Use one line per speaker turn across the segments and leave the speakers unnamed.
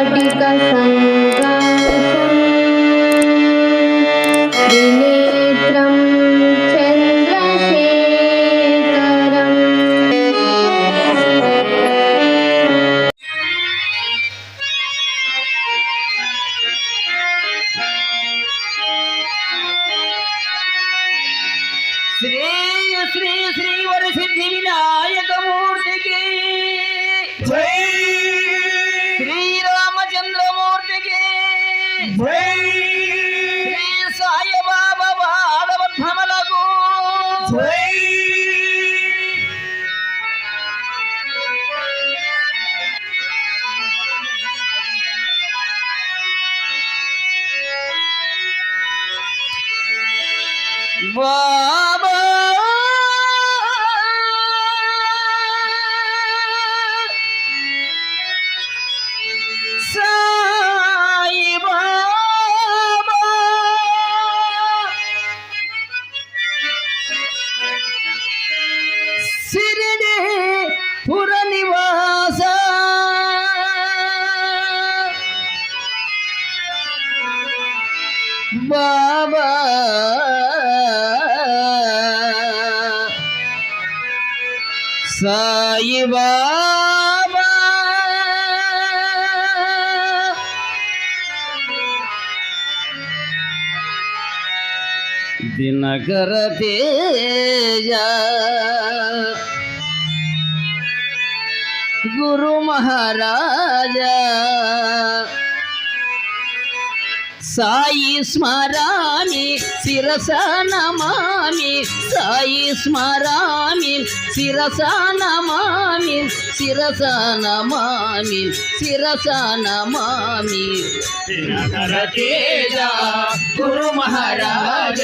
कटिक विनेत्रं Shri Shri Shri श्रीवरसिद्धिविनाय Baba. Sai Sai Baba దినకర తేజ గురు మహారాజా సాయి స్మరామి శిరస నమామి సాయి స్మరామి శిరస నమామి శిరస నమామి శిరస నమామి
దినకర తేజ గురు మహారాజ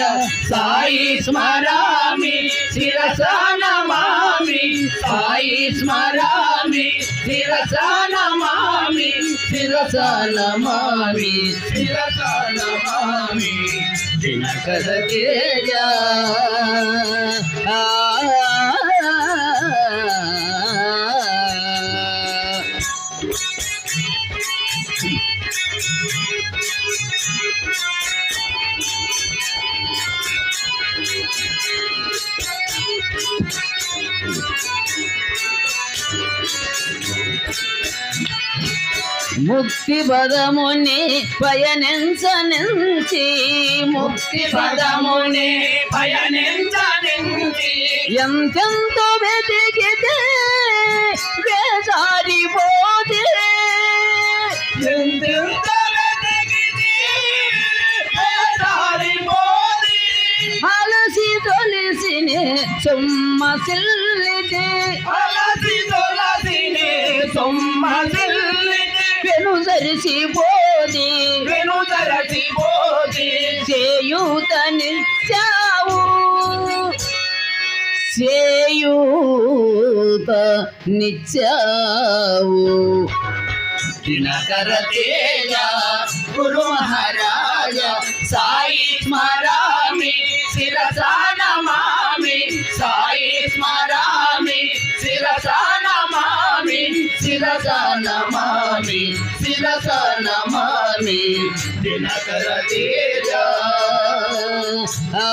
సాయి స్మరామి శిరస నమామి సాయి స్మరామి శిరస నమామి
శిరస నమామి
శిరస నమామి దినకర
తేజ ముక్తి పదముని పయనించనించి ముక్తి
పదమునే పయనించనించి
ఎంతెంతో వెతికితే వేసారిపోతే
ఎంతెంత
సొమ్మసిల్లితే
అలసి తొలసినే సొమ్మసిల్లితే
పెను సరిసిపోతే
వెనుదరచిపోతే
చేయూత నిత్యావు చేయూత నిత్యావు
దినకర తేజ గురు మహారాజ స్మరామి నమామి శిరస నమామి దినకర తేజ
ఆ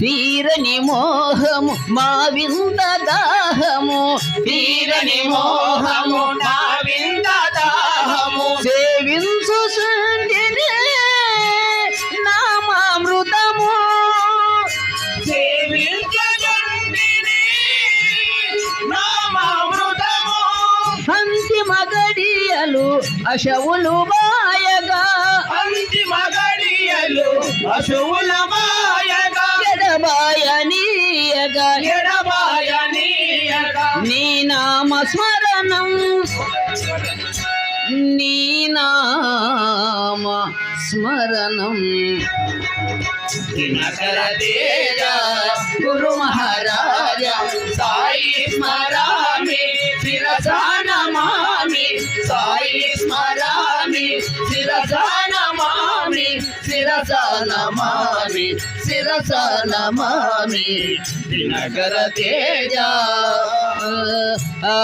తీరని మోహము మా వింత దాహము.
తీరని మోహము నా వింద దాహము.
సేవించు గడియలు అశవులు మాయగా.
అంతిమ గడియలు పశువుల మాయగా.
ఎడబాయనీయగా.
ఎడబాయనీయగా.
నీ నామ స్మరణం నీ నామ స్మరణం
దినకర తేజ గురు మహారాజ
సాయి స్మరామి శిరసా నమామి సాయి స్మరామి శిరస నమామి శిరస నమామి శిరస నమామి దినకర తేజ.
ఆ